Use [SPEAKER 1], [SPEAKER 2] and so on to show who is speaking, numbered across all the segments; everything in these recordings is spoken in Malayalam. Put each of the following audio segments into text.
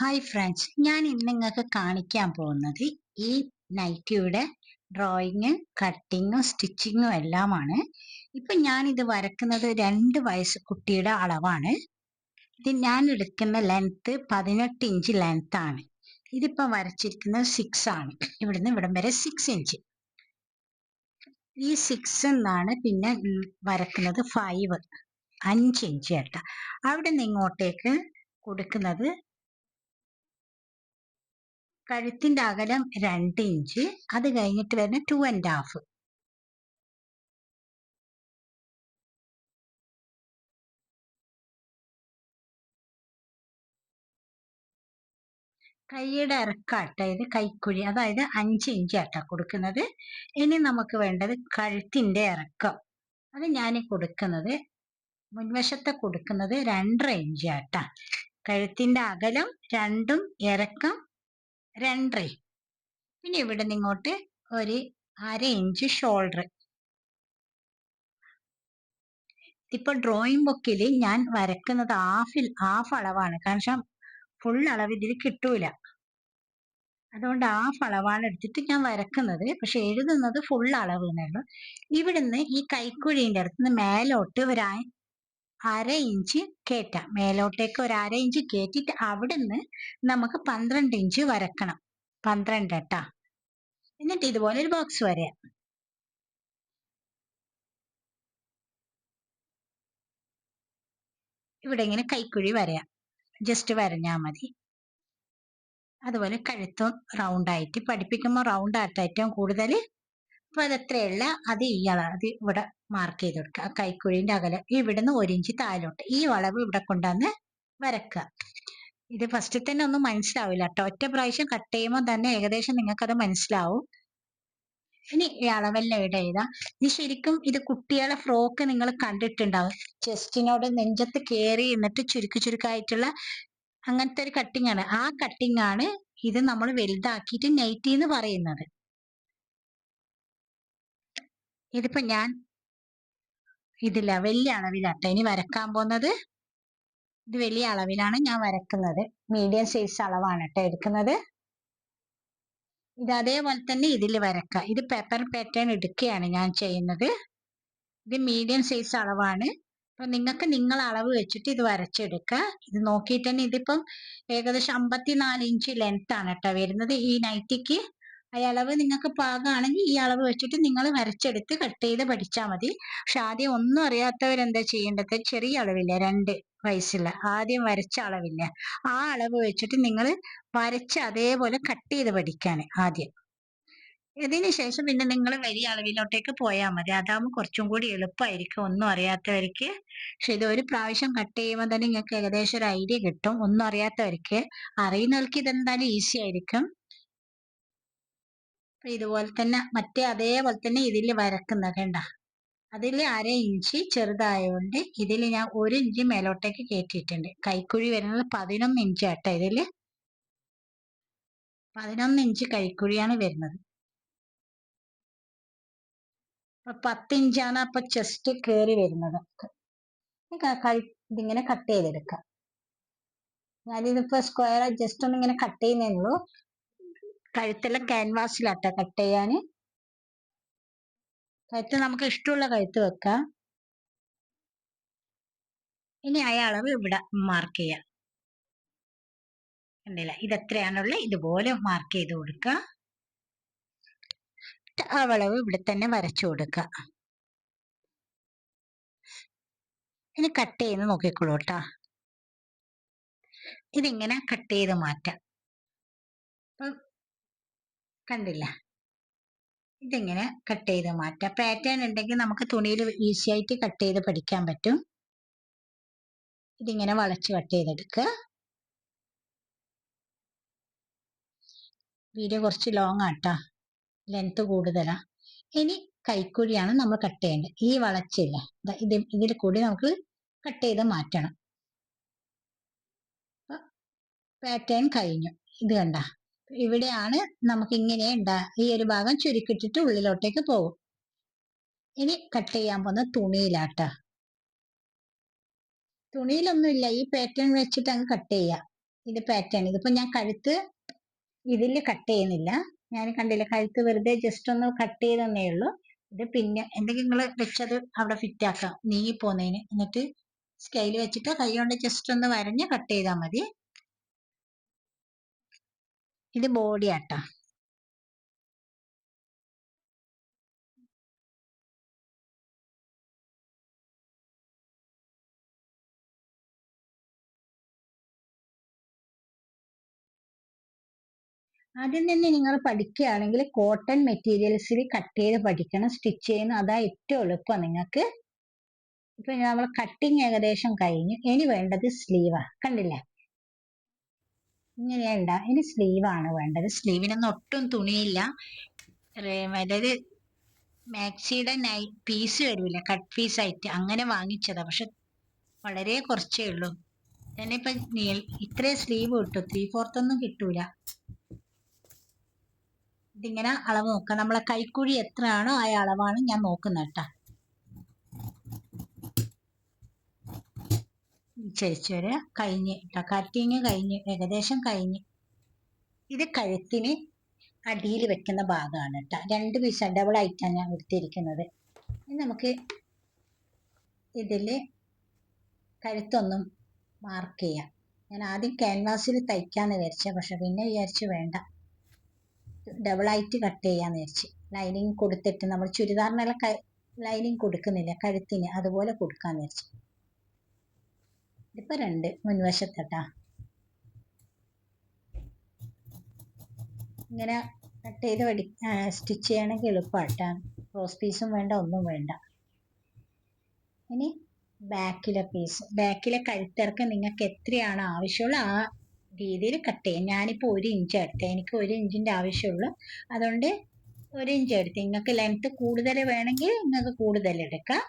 [SPEAKER 1] ഹായ് ഫ്രണ്ട്സ് ഞാൻ ഇന്ന് നിങ്ങൾക്ക് കാണിക്കാൻ പോകുന്നത് ഈ നൈറ്റിയുടെ ഡ്രോയിങ് കട്ടിങ്ങും സ്റ്റിച്ചിങ്ങും എല്ലാമാണ്. ഇപ്പൊ ഞാൻ ഇത് വരക്കുന്നത് രണ്ട് വയസ്സ് കുട്ടിയുടെ അളവാണ്. ഇത് ഞാൻ എടുക്കുന്ന ലെങ്ത്ത് പതിനെട്ട് ഇഞ്ച് ലെങ്ത് ആണ്. ഇതിപ്പോ വരച്ചിരിക്കുന്നത് സിക്സ് ആണ്. ഇവിടുന്ന് ഇവിടം വരെ സിക്സ് ഇഞ്ച് ഈ സിക്സ് എന്നാണ് പിന്നെ വരക്കുന്നത് ഫൈവ് അഞ്ച് ഇഞ്ച് കേട്ടോ. അവിടെ നിന്ന് ഇങ്ങോട്ടേക്ക് കൊടുക്കുന്നത് കഴുത്തിന്റെ അകലം രണ്ട് ഇഞ്ച് അത് കഴിഞ്ഞിട്ട് വരുന്ന ടു ആൻഡ് ഹാഫ് കൈയുടെ ഇറക്കാട്ട ഇത് കൈക്കുഴി അതായത് അഞ്ച് ഇഞ്ച് ആട്ട കൊടുക്കുന്നത്. ഇനി നമുക്ക് വേണ്ടത് കഴുത്തിന്റെ ഇറക്കം. അത് ഞാൻ കൊടുക്കുന്നത് മുൻവശത്തെ കൊടുക്കുന്നത് രണ്ടര ഇഞ്ച് ആട്ട. കഴുത്തിന്റെ അകലം രണ്ടും ഇറക്കം രണ്ടര. പിന്നെ ഇവിടെ നിങ്ങോട്ട് ഒരു അര ഇഞ്ച് ഷോൾഡർ ഇപ്പൊ ഡ്രോയിങ് ബുക്കിൽ ഞാൻ വരക്കുന്നത് ഹാഫിൽ ഹാഫ് അളവാണ്. കാരണം ഫുൾ അളവ് ഇതിൽ കിട്ടൂല. അതുകൊണ്ട് ഹാഫ് അളവാണ് എടുത്തിട്ട് ഞാൻ വരക്കുന്നത്. പക്ഷെ എഴുതുന്നത് ഫുൾ അളവ് എന്നുള്ളൂ ഇവിടുന്ന് ഈ കൈക്കുഴീന്റെ അടുത്ത് മേലോട്ട് ഒരു അര ഇഞ്ച് കയറ്റാം മേലോട്ടേക്ക് ഒരു അര ഇഞ്ച് കേറ്റിട്ട് അവിടുന്ന് നമുക്ക് പന്ത്രണ്ട് ഇഞ്ച് വരക്കണം. പന്ത്രണ്ട് കേട്ടാ എന്നിട്ട് ഇതുപോലെ ഒരു ബോക്സ് വരയാം. ഇവിടെ ഇങ്ങനെ കൈക്കുഴി വരയാം. ജസ്റ്റ് വരഞ്ഞാൽ മതി. അതുപോലെ കഴുത്തും റൗണ്ട് ആയിട്ട് പഠിപ്പിക്കുമ്പോൾ റൗണ്ട് ആയിട്ട് ഏറ്റവും കൂടുതൽ അപ്പൊ അതെത്രയുള്ള. അത് ഈ അത് ഇവിടെ മാർക്ക് ചെയ്ത് കൊടുക്കുക. ആ കൈക്കുഴിന്റെ അകലം ഇവിടുന്ന് ഒരു ഇഞ്ച് താഴോട്ട്. ഈ വളവ് ഇവിടെ കൊണ്ടുവന്ന് വരക്കുക. ഇത് ഫസ്റ്റ് തന്നെ ഒന്നും മനസ്സിലാവില്ല കേട്ടോ ഒറ്റ പ്രാവശ്യം കട്ട് ചെയ്യുമ്പോൾ തന്നെ ഏകദേശം നിങ്ങൾക്ക് അത് മനസ്സിലാവും. ഇനി ഈ അളവെല്ലാം ഇവിടെ എഴുതാം. ഇത് ശരിക്കും ഇത് കുട്ടികളെ ഫ്രോക്ക് നിങ്ങൾ കണ്ടിട്ടുണ്ടാവും. ചെസ്റ്റിനോട് നെഞ്ചത്ത് കയറി എന്നിട്ട് ചുരുക്കി ചുരുക്കായിട്ടുള്ള അങ്ങനത്തെ ഒരു കട്ടിങ് ആണ്. ആ കട്ടിങ് ആണ് ഇത് നമ്മൾ വലുതാക്കിയിട്ട് നൈറ്റി എന്ന് പറയുന്നത്. ഇതിപ്പോ ഞാൻ ഇതില്ല വലിയ അളവിലാട്ടോ. ഇനി വരക്കാൻ പോകുന്നത് ഇത് വലിയ അളവിലാണ് ഞാൻ വരക്കുന്നത്. മീഡിയം സൈസ് അളവാണ് കേട്ടോ എടുക്കുന്നത്. ഇത് അതേപോലെ തന്നെ ഇതിൽ വരക്കാം. ഇത് പേപ്പർ പാറ്റേൺ എടുക്കുകയാണ് ഞാൻ ചെയ്യുന്നത്. ഇത് മീഡിയം സൈസ് അളവാണ്. അപ്പൊ നിങ്ങൾക്ക് നിങ്ങൾ അളവ് വെച്ചിട്ട് ഇത് വരച്ചെടുക്കുക. ഇത് നോക്കിയിട്ട് തന്നെ ഇതിപ്പം ഏകദേശം അമ്പത്തിനാല് ഇഞ്ച് ലെങ്ത് ആണ് കേട്ടോ വരുന്നത് ഈ നൈറ്റിക്ക് ആ അളവ് നിങ്ങൾക്ക് പാകമാണെങ്കിൽ ഈ അളവ് വെച്ചിട്ട് നിങ്ങൾ വരച്ചെടുത്ത് കട്ട് ചെയ്ത് പഠിച്ചാൽ മതി. പക്ഷെ ആദ്യം ഒന്നും അറിയാത്തവരെന്താ ചെയ്യേണ്ടത്? ചെറിയ അളവില്ല രണ്ട് വയസ്സില്ല ആദ്യം വരച്ച അളവില്ല? ആ അളവ് വെച്ചിട്ട് നിങ്ങൾ വരച്ച് അതേപോലെ കട്ട് ചെയ്ത് പഠിക്കാൻ ആദ്യം. ഇതിന് ശേഷം പിന്നെ നിങ്ങൾ വലിയ അളവിലോട്ടേക്ക് പോയാൽ മതി. അതാകുമ്പോൾ കുറച്ചും കൂടി എളുപ്പമായിരിക്കും ഒന്നും അറിയാത്തവർക്ക്. പക്ഷെ ഇത് ഒരു പ്രാവശ്യം കട്ട് ചെയ്യുമ്പോൾ തന്നെ നിങ്ങൾക്ക് ഏകദേശം ഒരു ഐഡിയ കിട്ടും. ഒന്നും അറിയാത്തവർക്ക്. അറിയുന്നവർക്ക് ഇതെന്തായാലും ഈസി ആയിരിക്കും. ഇതുപോലെ തന്നെ മറ്റേ അതേപോലെ തന്നെ ഇതിൽ വരക്കുന്ന കണ്ട. അതിൽ അര ഇഞ്ച് ചെറുതായതുകൊണ്ട് ഇതിൽ ഞാൻ ഒരു ഇഞ്ച് മേലോട്ടേക്ക് കയറ്റിയിട്ടുണ്ട് കൈക്കുഴി വരുന്നത് പതിനൊന്ന് ഇഞ്ച് ആട്ടെ ഇതിൽ പതിനൊന്ന് ഇഞ്ച് കൈക്കുഴിയാണ് വരുന്നത്. പത്ത് ഇഞ്ചാണ് അപ്പൊ ചെസ്റ്റ് കയറി വരുന്നത്. ഇതിങ്ങനെ കട്ട് ചെയ്തെടുക്കാം. ഞാനിതിപ്പോ സ്ക്വയർ ജസ്റ്റ് ഒന്ന് ഇങ്ങനെ കട്ട് ചെയ്യുന്നേ ഉള്ളൂ. കഴുത്തെല്ലാം ക്യാൻവാസിലാട്ടോ കട്ട് ചെയ്യാൻ. കഴുത്ത് നമുക്ക് ഇഷ്ടമുള്ള കഴുത്ത് വെക്കാം. ഇനി ആ അളവ് ഇവിടെ മാർക്ക് ചെയ്യാം. കണ്ടില്ല? ഇതെത്രയാണുള്ള? ഇതുപോലെ മാർക്ക് ചെയ്ത് കൊടുക്കുക ആ വളവ് ഇവിടെ തന്നെ വരച്ചു കൊടുക്കുക ഇനി കട്ട് ചെയ്ത് നോക്കിക്കോളൂ കേട്ടോ ഇതിങ്ങനെ കട്ട് ചെയ്ത് മാറ്റാം. കണ്ടില്ല. ഇതിങ്ങനെ കട്ട് ചെയ്ത് മാറ്റാം? പാറ്റേൺ ഉണ്ടെങ്കിൽ നമുക്ക് തുണിയിൽ ഈസി ആയിട്ട് കട്ട് ചെയ്ത് പഠിക്കാൻ പറ്റും. ഇതിങ്ങനെ വളച്ച് കട്ട് ചെയ്തെടുക്കുക. വീഡിയോ കുറച്ച് ലോങ് ആട്ടാ. ലെങ്ത് കൂടുതലാ. ഇനി കൈക്കുഴിയാണ് നമ്മൾ കട്ട് ചെയ്യേണ്ടത്. ഈ വളച്ചില്ല. ഇത് ഇതിൽ കൂടി നമുക്ക് കട്ട് ചെയ്ത് മാറ്റണം. പാറ്റേൺ കഴിഞ്ഞു. ഇത് കണ്ട. ഇവിടെയാണ് നമുക്ക് ഇങ്ങനെ ഉണ്ടാ ഈ ഒരു ഭാഗം ചുരുക്കിട്ടിട്ട് ഉള്ളിലോട്ടേക്ക് പോകും ഇനി കട്ട് ചെയ്യാൻ പോകുന്ന തുണിയിലാട്ട. തുണിയിലൊന്നുമില്ല ഈ പാറ്റേൺ വെച്ചിട്ട് അങ്ങ് കട്ട് ചെയ്യാം. ഇത് പാറ്റേൺ ഇതിപ്പോ ഞാൻ കഴുത്ത് ഇതിൽ കട്ട് ചെയ്യുന്നില്ല. ഞാൻ കണ്ടില്ല കഴുത്ത് വെറുതെ ജസ്റ്റ് ഒന്ന് കട്ട് ചെയ്തെന്നേ ഉള്ളൂ. ഇത് പിന്നെ എന്തെങ്കിലും നിങ്ങൾ വെച്ചത് അവിടെ ഫിറ്റ് ആക്കാം. നീങ്ങി പോന്നതിന് എന്നിട്ട് സ്കെയിൽ വെച്ചിട്ട് കൈ കൊണ്ട് ജസ്റ്റ് ഒന്ന് വരഞ്ഞ് കട്ട് ചെയ്താൽ മതി. ഇത് ബോഡി ആട്ടാ. ആദ്യം തന്നെ നിങ്ങൾ പഠിക്കുകയാണെങ്കിൽ കോട്ടൺ മെറ്റീരിയൽസിൽ കട്ട് ചെയ്ത് പഠിക്കണം സ്റ്റിച്ച് ചെയ്യുന്ന അതാ ഏറ്റവും എളുപ്പം നിങ്ങൾക്ക്. ഇപ്പൊ നമ്മൾ കട്ടിങ് ഏകദേശം കഴിഞ്ഞു. ഇനി വേണ്ടത് സ്ലീവാ കണ്ടില്ലേ? ഇങ്ങനെയുണ്ട. ഇനി ആണ് വേണ്ടത്. സ്ലീവിനൊന്നും ഒട്ടും തുണിയില്ല. അതായത് മാക്സിയുടെ നൈ പീസ് വരില്ല കട്ട് പീസ് ആയിട്ട് അങ്ങനെ വാങ്ങിച്ചതാ. പക്ഷെ വളരെ കുറച്ചേ ഉള്ളൂ. തന്നെ ഇപ്പൊ ഇത്രയും സ്ലീവ് കിട്ടും ത്രീ ഫോർത്ത് ഒന്നും കിട്ടൂല. ഇതിങ്ങനെ അളവ് നോക്കാം. നമ്മളെ കൈക്കുഴി എത്രയാണോ ആ അളവാണ് ഞാൻ നോക്കുന്നത് കേട്ടോ. ചരിച്ചു വരെ കഴിഞ്ഞ് കേട്ടോ കട്ടിങ് കഴിഞ്ഞ് ഏകദേശം കഴിഞ്ഞ്. ഇത് കഴുത്തിന് അടിയിൽ വെക്കുന്ന ഭാഗമാണ് കേട്ടോ രണ്ട് പീസ് ഡബിൾ ആയിട്ടാണ് ഞാൻ എടുത്തിരിക്കുന്നത്. നമുക്ക് ഇതിൽ കഴുത്തൊന്നും മാർക്ക് ചെയ്യാം. ഞാൻ ആദ്യം ക്യാൻവാസിൽ തയ്ക്കാന്ന് വിചാരിച്ച പക്ഷെ പിന്നെ വിചാരിച്ചു വേണ്ട. ഡബിൾ ആയിട്ട് കട്ട് ചെയ്യാന്ന് വിചാരിച്ച്. ലൈനിങ് കൊടുത്തിട്ട് നമ്മൾ ചുരിദാറിനെല്ലാം ലൈനിങ് കൊടുക്കുന്നില്ല കഴുത്തിന് അതുപോലെ കൊടുക്കാന്ന് വിചാരിച്ചു. ഇതിപ്പോ രണ്ട് മുൻവശത്തട്ടാ. ഇങ്ങനെ കട്ട് ചെയ്ത് പഠി സ്റ്റിച്ച് ചെയ്യണമെങ്കിൽ എളുപ്പമാട്ടാ ക്രോസ് പീസും വേണ്ട ഒന്നും വേണ്ട. ഇനി ബാക്കിലെ പീസ് ബാക്കിലെ കഴുത്തിറക്കം നിങ്ങൾക്ക് എത്രയാണ് ആവശ്യമുള്ള ആ രീതിയിൽ കട്ട് ചെയ്യാം. ഞാനിപ്പോൾ ഒരു ഇഞ്ച് എടുത്തത് എനിക്ക് ഒരു ഇഞ്ചിന്റെ ആവശ്യമുള്ളൂ. അതുകൊണ്ട് ഒരു ഇഞ്ച് എടുത്ത്. നിങ്ങൾക്ക് ലെങ്ത്ത് കൂടുതൽ വേണമെങ്കിൽ നിങ്ങൾക്ക് കൂടുതൽ എടുക്കാം.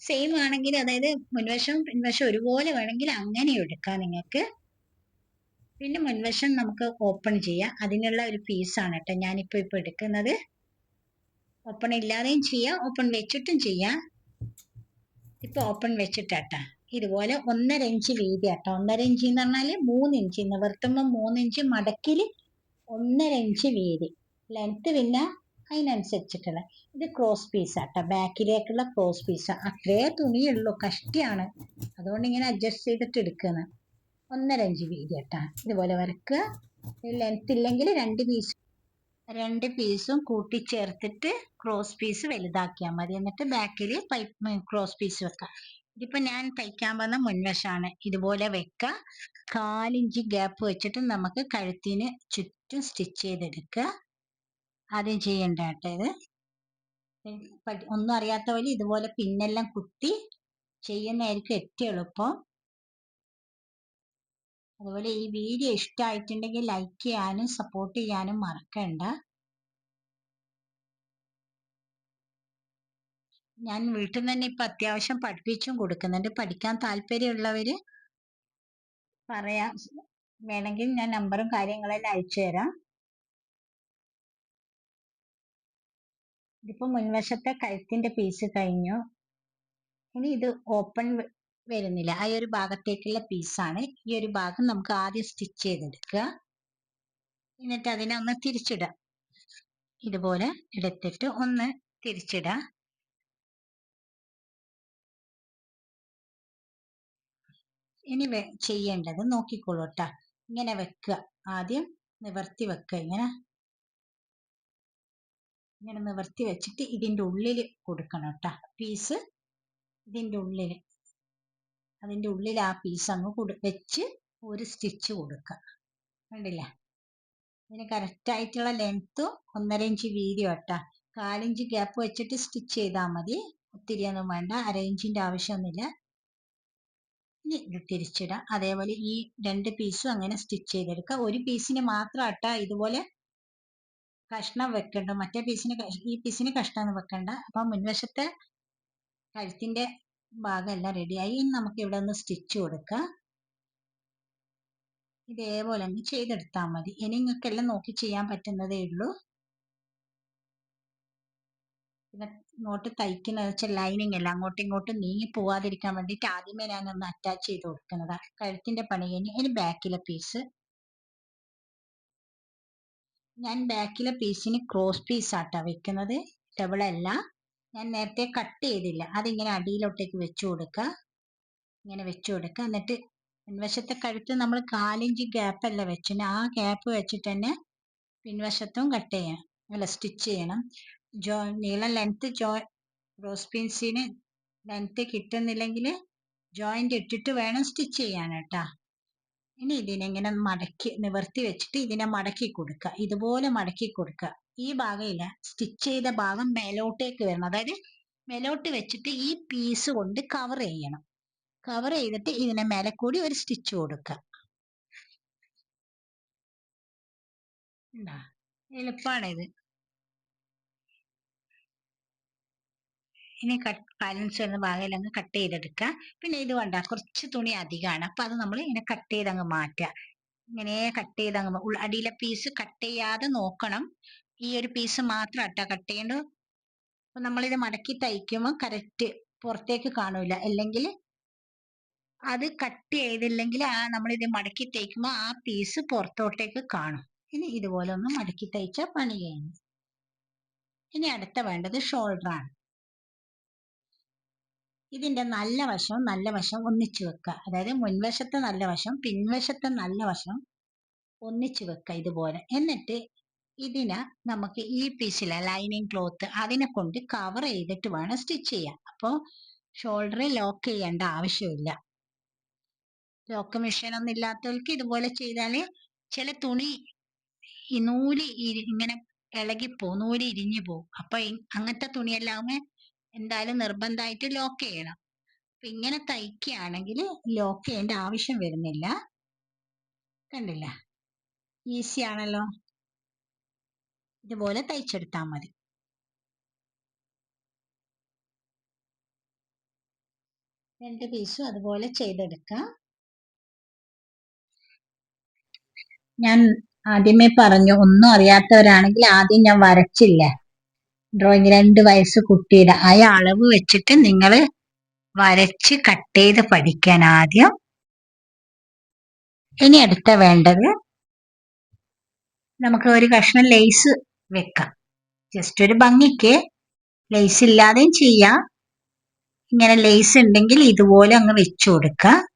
[SPEAKER 1] സെയിം ആണെങ്കിൽ അതായത് മുൻവശം പിൻവശം ഒരുപോലെ വേണമെങ്കിൽ അങ്ങനെ എടുക്കാം നിങ്ങൾക്ക്. പിന്നെ മുൻവശം നമുക്ക് ഓപ്പൺ ചെയ്യാം. അതിനുള്ള ഒരു പീസാണ് കേട്ടോ ഞാനിപ്പോൾ ഇപ്പോൾ എടുക്കുന്നത്. ഓപ്പൺ ഇല്ലാതെയും ചെയ്യാം ഓപ്പൺ വെച്ചിട്ടും ചെയ്യാം. ഇപ്പോൾ ഓപ്പൺ വെച്ചിട്ടാട്ടാ ഇതുപോലെ ഒന്നര ഇഞ്ച് വീതി ആട്ടോ. ഒന്നര ഇഞ്ച് എന്ന് പറഞ്ഞാൽ മൂന്ന് ഇഞ്ച് നിവർത്തുമ്പോൾ മൂന്ന് ഇഞ്ച് മടക്കിൽ ഒന്നര ഇഞ്ച് വീതി. ലെങ്ത് പിന്നെ അതിനനുസരിച്ചിട്ടുള്ള. ഇത് ക്രോസ് പീസ് ആട്ടോ. ബാക്കിലേക്കുള്ള ക്രോസ് പീസ് അത്രേ തുണിയുള്ളൂ. കഷ്ടിയാണ്. അതുകൊണ്ട് ഇങ്ങനെ അഡ്ജസ്റ്റ് ചെയ്തിട്ട് എടുക്കുന്നത് ഒന്നര ഇഞ്ച് വീതി ആട്ടാ. ഇതുപോലെ വരക്കുക ലെങ്ത് ഇല്ലെങ്കിൽ രണ്ട് പീസ് രണ്ട് പീസും കൂട്ടിച്ചേർത്തിട്ട് ക്രോസ് പീസ് വലുതാക്കിയാൽ മതി. എന്നിട്ട് ബാക്കിൽ പൈപ്പ് ക്രോസ് പീസ് വെക്കാം. ഇതിപ്പോൾ ഞാൻ തയ്ക്കാൻ വന്ന മുൻവശമാണ് ഇതുപോലെ വെക്കുക കാലിഞ്ച് ഗ്യാപ്പ് വെച്ചിട്ട് നമുക്ക് കഴുത്തിന് ചുറ്റും സ്റ്റിച്ച് ചെയ്തെടുക്കുക ആദ്യം ചെയ്യണ്ട കേട്ടോ ഇത്? ഒന്നും അറിയാത്ത പോലെ ഇതുപോലെ പിന്നെല്ലാം കുത്തി ചെയ്യുന്നതായിരിക്കും ഏറ്റവും എളുപ്പം. അതുപോലെ ഈ വീഡിയോ ഇഷ്ടമായിട്ടുണ്ടെങ്കിൽ ലൈക്ക് ചെയ്യാനും സപ്പോർട്ട് ചെയ്യാനും മറക്കണ്ട. ഞാൻ വീട്ടിൽ നിന്ന് തന്നെ ഇപ്പൊ അത്യാവശ്യം പഠിപ്പിച്ചും കൊടുക്കുന്നുണ്ട്. പഠിക്കാൻ താല്പര്യമുള്ളവര് പറയാം. വേണമെങ്കിൽ ഞാൻ നമ്പറും കാര്യങ്ങളെല്ലാം അയച്ചു തരാം ഇതിപ്പോ മുൻവശത്തെ കഴുത്തിന്റെ പീസ് കഴിഞ്ഞു. ഇനി ഇത് ഓപ്പൺ വരുന്നില്ല. ആ ഒരു ഭാഗത്തേക്കുള്ള പീസാണ് ഈ ഒരു ഭാഗം നമുക്ക് ആദ്യം സ്റ്റിച്ച് ചെയ്തെടുക്കുക. എന്നിട്ട് അതിനെ ഒന്ന് തിരിച്ചിടാം ഇതുപോലെ എടുത്തിട്ട് ഒന്ന് തിരിച്ചിടാം ഇനി ചെയ്യേണ്ടത് നോക്കിക്കോളൂ കേട്ടാ ഇങ്ങനെ വെക്കുക. ആദ്യം നിവർത്തി വെക്കുക. ഇങ്ങനെ ഇങ്ങനെ നിവർത്തി വെച്ചിട്ട് ഇതിന്റെ ഉള്ളിൽ കൊടുക്കണം കേട്ടോ പീസ് ഇതിന്റെ ഉള്ളിൽ അതിന്റെ ഉള്ളിൽ ആ പീസ് അങ്ങ് കൊടു വെച്ച് ഒരു സ്റ്റിച്ച് കൊടുക്കുക കണ്ടില്ല? ഇതിന് കറക്റ്റായിട്ടുള്ള ലെങ്ത്തും ഒന്നര ഇഞ്ച് വീതി കേട്ടോ കാലിഞ്ച് ഗ്യാപ്പ് വെച്ചിട്ട് സ്റ്റിച്ച് ചെയ്താൽ മതി. ഒത്തിരി ഒന്നും വേണ്ട. അര ഇഞ്ചിന്റെ ആവശ്യമൊന്നുമില്ല. ഇനി ഇത് തിരിച്ചിടാം. അതേപോലെ ഈ രണ്ട് പീസും അങ്ങനെ സ്റ്റിച്ച് ചെയ്തെടുക്കുക ഒരു പീസിന് മാത്രം ഇതുപോലെ കഷ്ണം വെക്കണ്ട. മറ്റേ പീസിന് ഈ പീസിന് കഷ്ണം വെക്കണ്ട. അപ്പൊ മുൻവശത്തെ കഴുത്തിന്റെ ഭാഗം എല്ലാം റെഡിയായി ഇനി നമുക്ക് ഇവിടെ ഒന്ന് സ്റ്റിച്ച് കൊടുക്കാം. ഇതേപോലെ അങ്ങ് ചെയ്തെടുത്താൽ മതി. ഇനി നിങ്ങൾക്ക് എല്ലാം നോക്കി ചെയ്യാൻ പറ്റുന്നതേ ഉള്ളൂ. പിന്നെ ഇങ്ങോട്ട് തയ്ക്കുന്ന വെച്ചാൽ ലൈനിങ് എല്ലാം അങ്ങോട്ടും ഇങ്ങോട്ടും നീങ്ങി പോവാതിരിക്കാൻ വേണ്ടിയിട്ട് ആദ്യമേ ഞാൻ ഒന്ന് അറ്റാച്ച് ചെയ്ത് കൊടുക്കുന്നതാണ് കഴുത്തിന്റെ പണി കഴിഞ്ഞ് ഇനി ബാക്കിലെ പീസ് ഞാൻ ബാക്കിലെ പീസിന് ക്രോസ് പീസ് ആട്ടാ വെക്കുന്നത്. ഡബിൾ അല്ല. ഞാൻ നേരത്തെ കട്ട് ചെയ്തില്ല. അതിങ്ങനെ അടിയിലോട്ടേക്ക് വെച്ചു കൊടുക്കുക ഇങ്ങനെ വെച്ചു കൊടുക്കുക എന്നിട്ട് പിൻവശത്തെ കഴുത്ത് നമ്മൾ കാലിഞ്ച് അല്ല വെച്ചിന്. ആ ഗ്യാപ്പ് വെച്ചിട്ട് തന്നെ പിൻവശത്തും കട്ട് ചെയ്യണം. അല്ല സ്റ്റിച്ച് ചെയ്യണം. ജോ നീളം ലെങ്ത് ജോ ക്രോസ് പീസിന് ലെങ്ത് കിട്ടുന്നില്ലെങ്കിൽ ജോയിന്റ് ഇട്ടിട്ട് വേണം സ്റ്റിച്ച് ചെയ്യാൻ കേട്ടാ ഇനി ഇതിനെ ഇങ്ങനെ മടക്കി നിവർത്തി വെച്ചിട്ട് ഇതിനെ മടക്കി കൊടുക്കുക ഇതുപോലെ മടക്കി കൊടുക്കുക ഈ ഭാഗമില്ല സ്റ്റിച്ച് ചെയ്ത ഭാഗം മേലോട്ടേക്ക് വരണം. അതായത് മേലോട്ട് വെച്ചിട്ട് ഈ പീസ് കൊണ്ട് കവർ ചെയ്യണം. കവർ ചെയ്തിട്ട് ഇതിനെ മേലെ കൂടി ഒരു സ്റ്റിച്ച് കൊടുക്കുക എളുപ്പമാണ് ഇത്. ഇനി കട്ട് ബാലൻസ് വരുന്ന ഭാഗം അങ്ങ് കട്ട് ചെയ്തെടുക്കുക. പിന്നെ ഇത് വേണ്ട കുറച്ച് തുണി അധികമാണ്. അപ്പൊ അത് നമ്മൾ ഇങ്ങനെ കട്ട് ചെയ്ത് അങ്ങ് മാറ്റുക. ഇങ്ങനെ കട്ട് ചെയ്ത് അങ്ങ് അടിയിലെ പീസ് കട്ട് ചെയ്യാതെ നോക്കണം. ഈ ഒരു പീസ് മാത്രം അട്ടാ കട്ട് ചെയ്യേണ്ടത്. അപ്പൊ നമ്മളിത് മടക്കി തയ്ക്കുമ്പോൾ കറക്റ്റ് പുറത്തേക്ക് കാണൂല. അല്ലെങ്കിൽ അത് കട്ട് ചെയ്തില്ലെങ്കിൽ ആ നമ്മളിത് മടക്കി തയ്ക്കുമ്പോൾ ആ പീസ് പുറത്തോട്ടേക്ക് കാണും. ഇനി ഇതുപോലെ ഒന്ന് മടക്കി തയ്ച്ച പണി കഴിഞ്ഞു. ഇനി അടുത്ത വേണ്ടത് ഷോൾഡർ ആണ്. ഇതിന്റെ നല്ല വശവും നല്ല വശം ഒന്നിച്ചു വെക്കുക. അതായത് മുൻവശത്തെ നല്ല വശം പിൻവശത്തെ നല്ല വശം ഒന്നിച്ചു വെക്കുക ഇതുപോലെ. എന്നിട്ട് ഇതിനെ നമുക്ക് ഈ പീസിലെ ലൈനിങ് ക്ലോത്ത് അതിനെ കൊണ്ട് കവർ ചെയ്തിട്ട് വേണം സ്റ്റിച്ച് ചെയ്യാൻ. അപ്പോൾ ഷോൾഡർ ലോക്ക് ചെയ്യേണ്ട ആവശ്യമില്ല. ലോക്ക് മെഷീൻ ഒന്നും ഇല്ലാത്തവർക്ക് ഇതുപോലെ ചെയ്താൽ ചില തുണി ഈ നൂൽ ഇങ്ങനെ ഇളകിപ്പോ നൂൽ ഇരിഞ്ഞു പോകും അപ്പൊ അങ്ങനത്തെ തുണിയെല്ലാം എന്തായാലും നിർബന്ധമായിട്ട് ലോക്ക് ചെയ്യണം. അപ്പൊ ഇങ്ങനെ തയ്ക്കുകയാണെങ്കിൽ ലോക്ക് ചെയ്യേണ്ട ആവശ്യം വരുന്നില്ല. കണ്ടില്ല? ഈസി ആണല്ലോ. ഇതുപോലെ തയ്ച്ചെടുത്താൽ മതി. രണ്ട് പീസും അതുപോലെ ചെയ്തെടുക്കാം. ഞാൻ ആദ്യമേ പറഞ്ഞു ഒന്നും അറിയാത്തവരാണെങ്കിൽ ആദ്യം ഞാൻ വരച്ചില്ല? ഡ്രോയിങ് രണ്ട് വയസ്സ് കുട്ടിയുടെ ആ അളവ് വെച്ചിട്ട് നിങ്ങൾ വരച്ച് കട്ട് ചെയ്ത് പഠിക്കാൻ ആദ്യം. ഇനി അടുത്ത വേണ്ടത് നമുക്ക് ഒരു കഷ്ണം ലേസ് വെക്കാം. ജസ്റ്റ് ഒരു ഭംഗിക്ക് ലേസ് ഇല്ലാതെയും ചെയ്യാം. ഇങ്ങനെ ലേസ് ഉണ്ടെങ്കിൽ ഇതുപോലെ അങ്ങ് വെച്ചു കൊടുക്കുക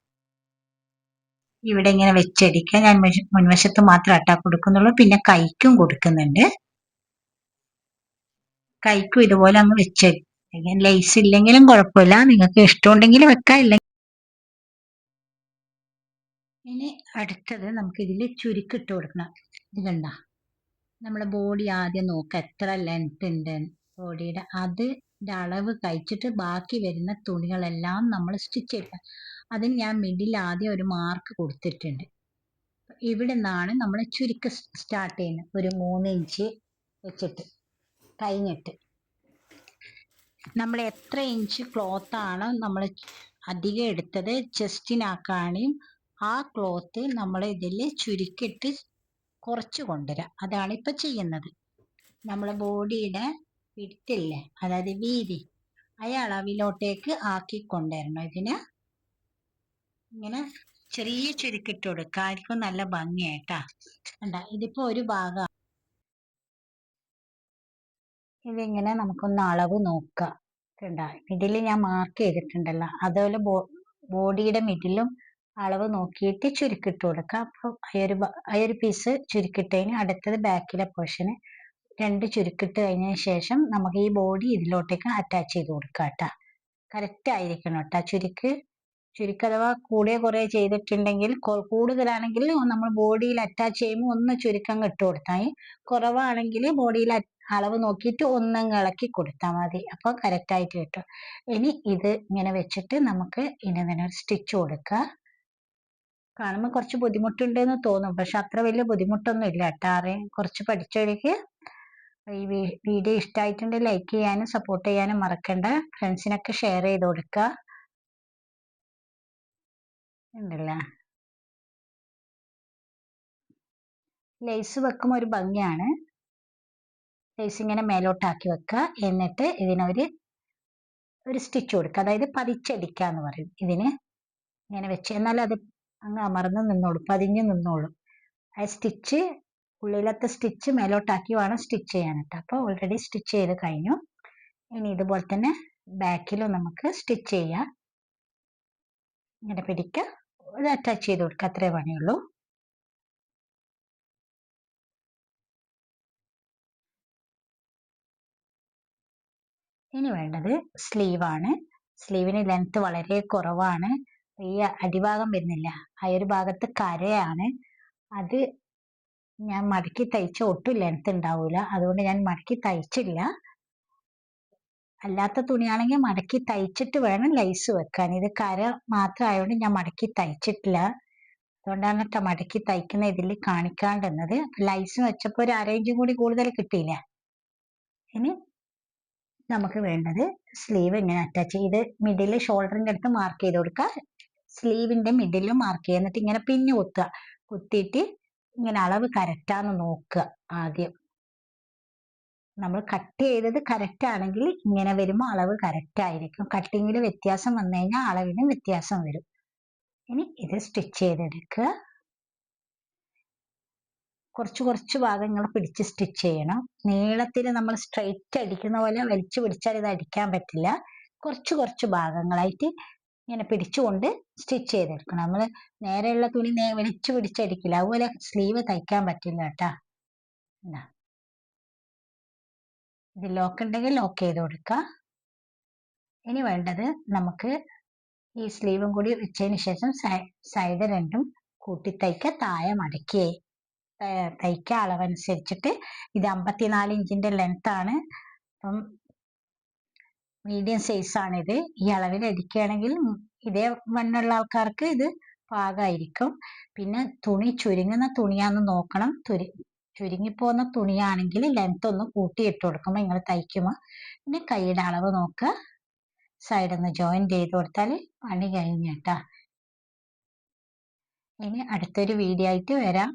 [SPEAKER 1] ഇവിടെ ഇങ്ങനെ വെച്ചടിക്കുക. ഞാൻ മുൻ- മുൻവശത്ത് മാത്രം അട്ടാ കൊടുക്കുന്നുള്ളൂ. പിന്നെ കൈക്കും കൊടുക്കുന്നുണ്ട്. കൈക്കും ഇതുപോലെ അങ്ങ് വെച്ചേ ലേസ് ഇല്ലെങ്കിലും കുഴപ്പമില്ല. നിങ്ങൾക്ക് ഇഷ്ടമുണ്ടെങ്കിൽ വെക്കാം. ഇല്ലെങ്കിൽ ഇനി അടുത്തത് നമുക്ക് ഇതിൽ ചുരുക്കിട്ട് കൊടുക്കണം. ഇത് കണ്ട? നമ്മുടെ ബോഡി ആദ്യം നോക്കുക എത്ര ലെങ്ത് ഉണ്ട്. ബോഡിയുടെ അതിന്റെ അളവ് കഴിച്ചിട്ട് ബാക്കി വരുന്ന തുണികളെല്ലാം നമ്മൾ സ്റ്റിച്ച് ചെയ്യുക അതിന് ഞാൻ മിഡിൽ ആദ്യം ഒരു മാർക്ക് കൊടുത്തിട്ടുണ്ട്. ഇവിടെ നിന്നാണ് നമ്മൾ ചുരുക്ക് സ്റ്റാർട്ട് ചെയ്യുന്നത്. ഒരു മൂന്ന് ഇഞ്ച് വെച്ചിട്ട്. കഴിഞ്ഞിട്ട്. നമ്മൾ എത്ര ഇഞ്ച് ക്ലോത്ത് ആണ് നമ്മൾ അധികം എടുത്തത് ചെസ്റ്റിനാക്കാനും ആ ക്ലോത്ത് നമ്മൾ ഇതിൽ ചുരുക്കിയിട്ട് കുറച്ച് കൊണ്ടുവരാം. അതാണ് ഇപ്പം ചെയ്യുന്നത്. നമ്മൾ ബോഡിയുടെ വിട്ടില്ലേ അതായത് വീതി ആ അളവിലോട്ടേക്ക് ആക്കി കൊണ്ടുവരണം. ഇതിന് ഇങ്ങനെ ചെറിയ ചുരുക്കിട്ട് കൊടുക്കുക ആയിരിക്കും നല്ല ഭംഗിയായിട്ടാ. കണ്ട? ഇതിപ്പോ ഒരു ഭാഗം ഇതിങ്ങനെ നമുക്കൊന്ന് അളവ് നോക്കാം. കണ്ട മിഡിൽ ഞാൻ മാർക്ക് ചെയ്തിട്ടുണ്ടല്ലോ. അതുപോലെ ബോഡിയുടെ മിഡിലും അളവ് നോക്കിയിട്ട് ചുരുക്കിട്ട് കൊടുക്കുക അപ്പോൾ അയൊരു അയൊരു പീസ് ചുരുക്കിട്ടതിന് അടുത്തത് ബാക്കിലെ പോർഷന് രണ്ട് ചുരുക്കിട്ട് കഴിഞ്ഞതിന് ശേഷം നമുക്ക് ഈ ബോഡി ഇതിലോട്ടേക്ക് അറ്റാച്ച് ചെയ്ത് കൊടുക്കുക കേട്ടോ കറക്റ്റ് ആയിരിക്കണം കേട്ടോ ചുരുക്ക് ചുരുക്ക് അഥവാ കൂടെ കുറെ ചെയ്തിട്ടുണ്ടെങ്കിൽ കൂടുതലാണെങ്കിൽ നമ്മൾ ബോഡിയിൽ അറ്റാച്ച് ചെയ്യുമ്പോൾ ഒന്ന് ചുരുക്കം ഇട്ട് കൊടുത്താൽ കുറവാണെങ്കിൽ ബോഡിയിൽ അളവ് നോക്കിയിട്ട് ഒന്നങ്ങ് ഇളക്കി കൊടുത്താൽ മതി. അപ്പോൾ കറക്റ്റായിട്ട് കിട്ടും. ഇനി ഇത് ഇങ്ങനെ വെച്ചിട്ട് നമുക്ക് ഇനി തന്നെ ഒരു സ്റ്റിച്ച് കൊടുക്കുക കാണുമ്പോൾ കുറച്ച് ബുദ്ധിമുട്ടുണ്ടെന്ന് തോന്നും. പക്ഷെ അത്ര വലിയ ബുദ്ധിമുട്ടൊന്നും ഇല്ല കേട്ടോ കുറച്ച് പഠിച്ചവർക്ക് ഈ വീഡിയോ ഇഷ്ടമായിട്ടുണ്ടെങ്കിൽ ലൈക്ക് ചെയ്യാനും സപ്പോർട്ട് ചെയ്യാനും മറക്കണ്ട. ഫ്രണ്ട്സിനൊക്കെ ഷെയർ ചെയ്ത് കൊടുക്കുക. ഉണ്ടല്ലേ? ലേസ് വെക്കുമ്പോൾ ഒരു ഭംഗിയാണ്. ലേസ് ഇങ്ങനെ മേലോട്ടാക്കി വെക്കുക. എന്നിട്ട് ഇതിനൊരു ഒരു സ്റ്റിച്ച് കൊടുക്കുക. അതായത് പതിച്ചടിക്കുക എന്ന് പറയും ഇതിന്. ഇങ്ങനെ വെച്ച്. എന്നാൽ അത് അങ്ങ് അമർന്ന് നിന്നോളൂ. പതിഞ്ഞ് നിന്നോളൂ. ആ സ്റ്റിച്ച് ഉള്ളിലത്തെ സ്റ്റിച്ച് മേലോട്ടാക്കി വേണം സ്റ്റിച്ച് ചെയ്യാനായിട്ട്. അപ്പോൾ ഓൾറെഡി സ്റ്റിച്ച് ചെയ്ത് കഴിഞ്ഞു. ഇനി ഇതുപോലെ തന്നെ ബാക്കിലും നമുക്ക് സ്റ്റിച്ച് ചെയ്യാം. ഇങ്ങനെ പിടിക്കുക. ഇത് അറ്റാച്ച് ചെയ്ത് കൊടുക്കുക. അത്രേ പണിയുള്ളൂ. ഇനി വേണ്ടത് സ്ലീവാണ് സ്ലീവിന് ലെങ്ത് വളരെ കുറവാണ്. ഈ അടിഭാഗം വരുന്നില്ല. ആ ഒരു ഭാഗത്ത് കരയാണ്. അത് ഞാൻ മടക്കി തയ്ച്ച ഒട്ടും ലെങ്ത് ഉണ്ടാവില്ല അതുകൊണ്ട് ഞാൻ മടക്കി തയ്ച്ചില്ല. അല്ലാത്ത തുണിയാണെങ്കിൽ മടക്കി തയ്ച്ചിട്ട് വേണം ലൈസ് വെക്കാൻ. ഇത് കര മാത്രം ആയതുകൊണ്ട് ഞാൻ മടക്കി തയ്ച്ചിട്ടില്ല. അതുകൊണ്ടാണ് കേട്ടോ മടക്കി തയ്ക്കുന്ന ഇതിൽ കാണിക്കാണ്ടുന്നത് ലൈസ് വെച്ചപ്പോൾ ഒരു അരയിഞ്ചും കൂടി കൂടുതൽ കിട്ടിയില്ല. ഇനി നമുക്ക് വേണ്ടത് സ്ലീവ് ഇങ്ങനെ അറ്റാച്ച് ചെയ്ത് മിഡിൽ ഷോൾഡറിന്റെ അടുത്ത് മാർക്ക് ചെയ്ത് കൊടുക്കുക. സ്ലീവിന്റെ മിഡിലും മാർക്ക് ചെയ്യുക. എന്നിട്ട് ഇങ്ങനെ പിന്നു കുത്തുക. കുത്തിയിട്ട് ഇങ്ങനെ അളവ് കറക്റ്റാന്ന് നോക്കുക ആദ്യം. നമ്മൾ കട്ട് ചെയ്തത് കറക്റ്റ് ആണെങ്കിൽ ഇങ്ങനെ വരുമ്പോൾ അളവ് കറക്റ്റ് ആയിരിക്കും. കട്ടിങ്ങിൽ വ്യത്യാസം വന്നു കഴിഞ്ഞാൽ അളവിനും വ്യത്യാസം വരും. ഇനി ഇത് സ്റ്റിച്ച് ചെയ്തെടുക്കുക. കുറച്ച് കുറച്ച് ഭാഗങ്ങൾ പിടിച്ച് സ്റ്റിച്ച് ചെയ്യണം. നീളത്തിൽ നമ്മൾ സ്ട്രെയിറ്റ് അടിക്കുന്ന പോലെ വലിച്ചു പിടിച്ചാൽ ഇത് അടിക്കാൻ പറ്റില്ല. കുറച്ച് കുറച്ച് ഭാഗങ്ങളായിട്ട് ഇങ്ങനെ പിടിച്ചുകൊണ്ട് സ്റ്റിച്ച് ചെയ്തെടുക്കണം. നമ്മൾ നേരെയുള്ള തുണി നേ വലിച്ചു പിടിച്ചടിക്കില്ല. അതുപോലെ സ്ലീവ് തയ്ക്കാൻ പറ്റില്ല കേട്ടാ. എന്നാ ഇത് ലോക്ക് ഉണ്ടെങ്കിൽ ലോക്ക് ചെയ്ത് കൊടുക്കുക. ഇനി വേണ്ടത് നമുക്ക് ഈ സ്ലീവും കൂടി വെച്ചതിന് ശേഷം സൈഡ് രണ്ടും കൂട്ടി തയ്ക്കുക. താഴെ മടക്കി തയ്ക്കുക അളവനുസരിച്ചിട്ട്. ഇത് അമ്പത്തിനാല് ഇഞ്ചിന്റെ ലെങ്ത് ആണ്. അപ്പം മീഡിയം സൈസ് ആണ് ഇത്. ഈ അളവിൽ അടിക്കുകയാണെങ്കിൽ ഇതേ വണ്ണുള്ള ആൾക്കാർക്ക് ഇത് പാകമായിരിക്കും പിന്നെ തുണി ചുരുങ്ങുന്ന തുണിയാന്ന് നോക്കണം. തുരി ചുരുങ്ങിപ്പോകുന്ന തുണിയാണെങ്കിൽ ലെങ്ത് ഒന്ന് കൂട്ടിയിട്ട് കൊടുക്കുമ്പോൾ നിങ്ങൾ തയ്ക്കുമ്പോൾ പിന്നെ കൈയുടെ അളവ് നോക്കുക. സൈഡിൽ നിന്ന് ജോയിൻ ചെയ്ത് കൊടുത്താൽ പണി കഴിഞ്ഞിട്ടാ ഇനി അടുത്തൊരു വീഡിയോ ആയിട്ട് വരാം.